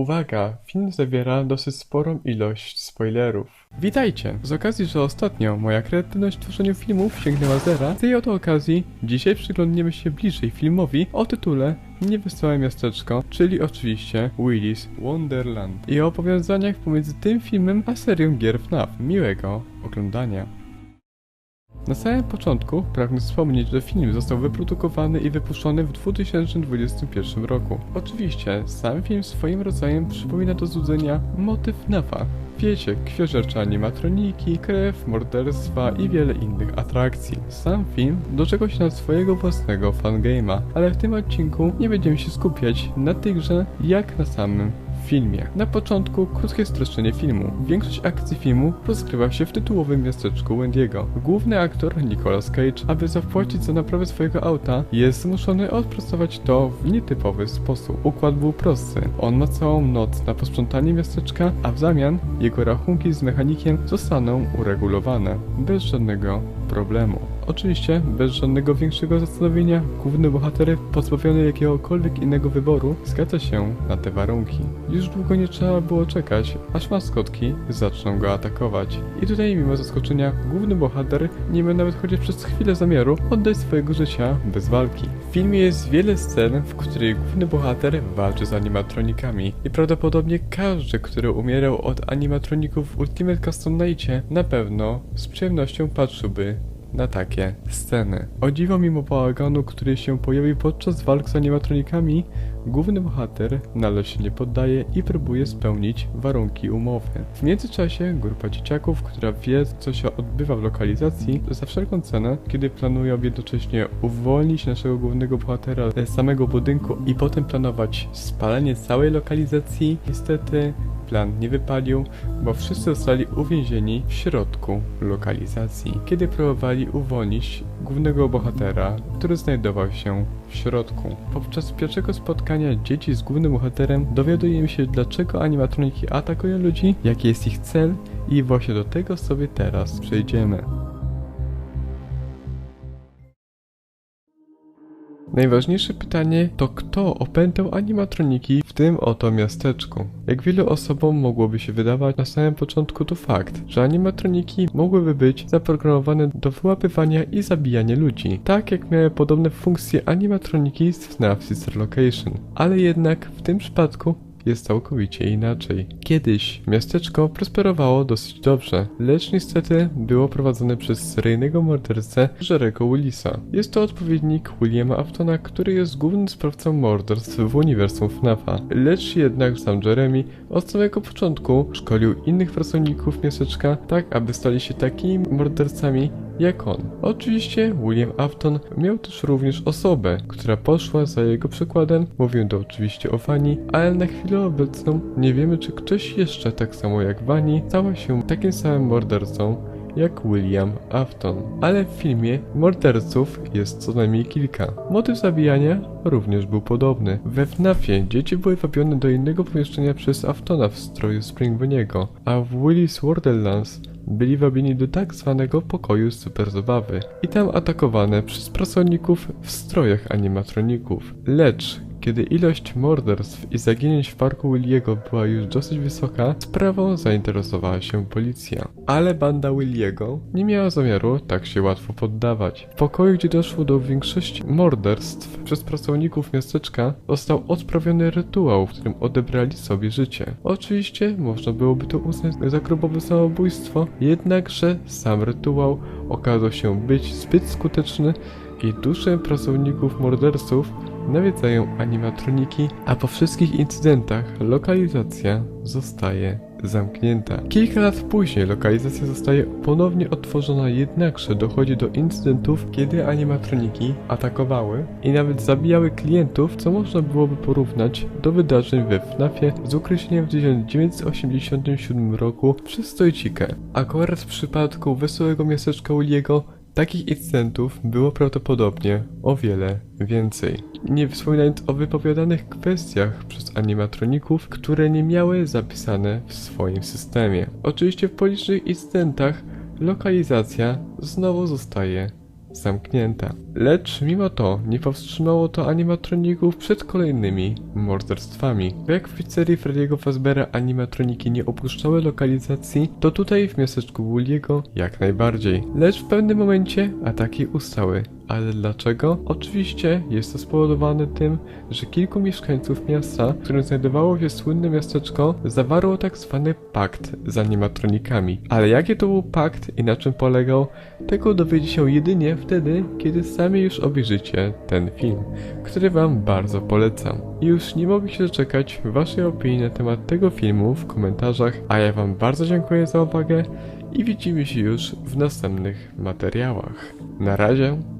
Uwaga, film zawiera dosyć sporą ilość spoilerów. Witajcie! Z okazji, że ostatnio moja kreatywność w tworzeniu filmów sięgnęła zera, z tej oto okazji dzisiaj przyglądniemy się bliżej filmowi o tytule Niewesołe miasteczko, czyli oczywiście Willy's Wonderland i o powiązaniach pomiędzy tym filmem a serią gier FNAF. Miłego oglądania. Na samym początku pragnę wspomnieć, że film został wyprodukowany i wypuszczony w 2021 roku. Oczywiście, sam film swoim rodzajem przypomina do złudzenia motyw NAFA. Wiecie, kwiożercze animatroniki, krew, morderstwa i wiele innych atrakcji. Sam film doczekał się na swojego własnego fangame'a, ale w tym odcinku nie będziemy się skupiać na tej grze jak na samym filmie. Na początku krótkie streszczenie filmu. Większość akcji filmu rozgrywa się w tytułowym miasteczku Wendiego. Główny aktor, Nicolas Cage, aby zapłacić za naprawę swojego auta, jest zmuszony odpracować to w nietypowy sposób. Układ był prosty. On ma całą noc na posprzątanie miasteczka, a w zamian jego rachunki z mechanikiem zostaną uregulowane. Bez żadnego problemu. Oczywiście, bez żadnego większego zastanowienia, główny bohater, pozbawiony jakiegokolwiek innego wyboru, zgadza się na te warunki. Już długo nie trzeba było czekać, aż maskotki zaczną go atakować. I tutaj, mimo zaskoczenia, główny bohater nie ma nawet chociaż przez chwilę zamiaru oddać swojego życia bez walki. W filmie jest wiele scen, w których główny bohater walczy z animatronikami i prawdopodobnie każdy, który umierał od animatroników w Ultimate Custom Nightie, na pewno z przyjemnością patrzyłby na takie sceny. O dziwo mimo bałaganu, który się pojawił podczas walk z animatronikami, główny bohater nadal się nie poddaje i próbuje spełnić warunki umowy. W międzyczasie grupa dzieciaków, która wie co się odbywa w lokalizacji, za wszelką cenę, kiedy planują jednocześnie uwolnić naszego głównego bohatera z samego budynku i potem planować spalenie całej lokalizacji, niestety plan nie wypalił, bo wszyscy zostali uwięzieni w środku lokalizacji, kiedy próbowali uwolnić głównego bohatera, który znajdował się w środku. Podczas pierwszego spotkania dzieci z głównym bohaterem dowiadujemy się, dlaczego animatroniki atakują ludzi, jaki jest ich cel i właśnie do tego sobie teraz przejdziemy. Najważniejsze pytanie to kto opętał animatroniki w tym oto miasteczku. Jak wielu osobom mogłoby się wydawać, na samym początku to fakt, że animatroniki mogłyby być zaprogramowane do wyłapywania i zabijania ludzi, tak jak miały podobne funkcje animatroniki z FNAF Sister Location. Ale jednak w tym przypadku jest całkowicie inaczej. Kiedyś miasteczko prosperowało dosyć dobrze, lecz niestety było prowadzone przez seryjnego mordercę Jerego Willisa. Jest to odpowiednik Williama Aftona, który jest głównym sprawcą morderstw w uniwersum FNAFa. Lecz jednak sam Jeremy od samego początku szkolił innych pracowników miasteczka tak, aby stali się takimi mordercami jak on. Oczywiście William Afton miał też również osobę, która poszła za jego przykładem, mówię to oczywiście o Fanny, ale na chwilę obecną nie wiemy czy ktoś jeszcze tak samo jak Fanny stała się takim samym mordercą jak William Afton. Ale w filmie morderców jest co najmniej kilka. Motyw zabijania również był podobny. We FNAFie dzieci były wabione do innego pomieszczenia przez Aftona w stroju Springboniego, a w Willy's Wonderlands byli wabieni do tak zwanego pokoju super zabawy i tam atakowane przez pracowników w strojach animatroników. Lecz kiedy ilość morderstw i zaginięć w parku Williego była już dosyć wysoka, sprawą zainteresowała się policja. Ale banda Williego nie miała zamiaru tak się łatwo poddawać. W pokoju, gdzie doszło do większości morderstw przez pracowników miasteczka, został odprawiony rytuał, w którym odebrali sobie życie. Oczywiście można byłoby to uznać za grubowe samobójstwo, jednakże sam rytuał okazał się być zbyt skuteczny i dusze pracowników morderców nawiedzają animatroniki, a po wszystkich incydentach lokalizacja zostaje zamknięta. Kilka lat później lokalizacja zostaje ponownie otworzona, jednakże dochodzi do incydentów, kiedy animatroniki atakowały i nawet zabijały klientów, co można byłoby porównać do wydarzeń we FNAFie z ukreśleniem w 1987 roku przez Stojcikę. Akurat w przypadku Wesołego Miasteczka Williego Takich incydentów było prawdopodobnie o wiele więcej. Nie wspominając o wypowiadanych kwestiach przez animatroników, które nie miały zapisane w swoim systemie. Oczywiście w policznych incydentach lokalizacja znowu zostaje zamknięta. Lecz mimo to nie powstrzymało to animatroników przed kolejnymi morderstwami. Jak w pizzerii Freddy'ego Fazbera animatroniki nie opuszczały lokalizacji, to tutaj w miasteczku Woolley'ego jak najbardziej. Lecz w pewnym momencie ataki ustały. Ale dlaczego? Oczywiście jest to spowodowane tym, że kilku mieszkańców miasta, w którym znajdowało się słynne miasteczko, zawarło tak zwany pakt z animatronikami. Ale jaki to był pakt i na czym polegał, tego dowiecie się jedynie wtedy, kiedy sami już obejrzycie ten film, który wam bardzo polecam. I już nie mogę się doczekać waszej opinii na temat tego filmu w komentarzach, a ja wam bardzo dziękuję za uwagę i widzimy się już w następnych materiałach. Na razie.